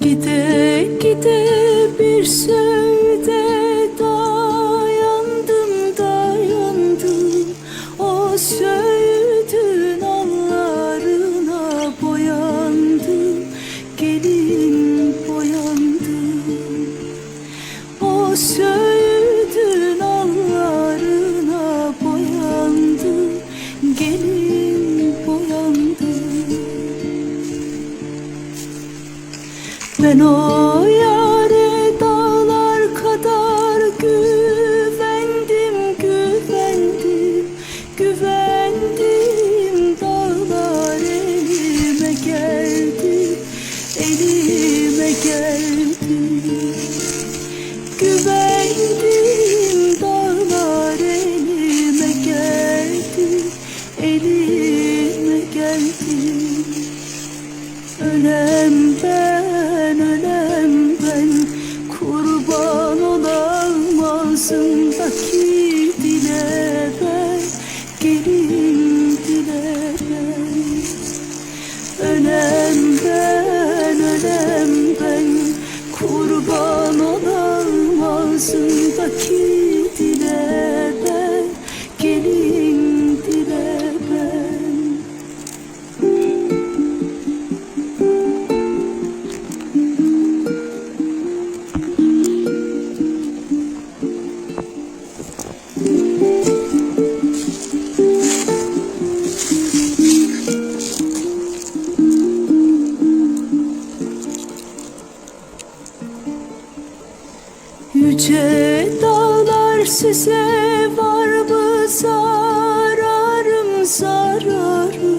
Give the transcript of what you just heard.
Gide gide bir söğüde Ben o dağlar kadar güvendim, güvendim, güvendim. Dağlar elime geldi, elime geldi. Güvendim dağlar elime geldi, elime geldi. Ölem ağzımdaki dile Yüce dağlar size var mı zararım zararım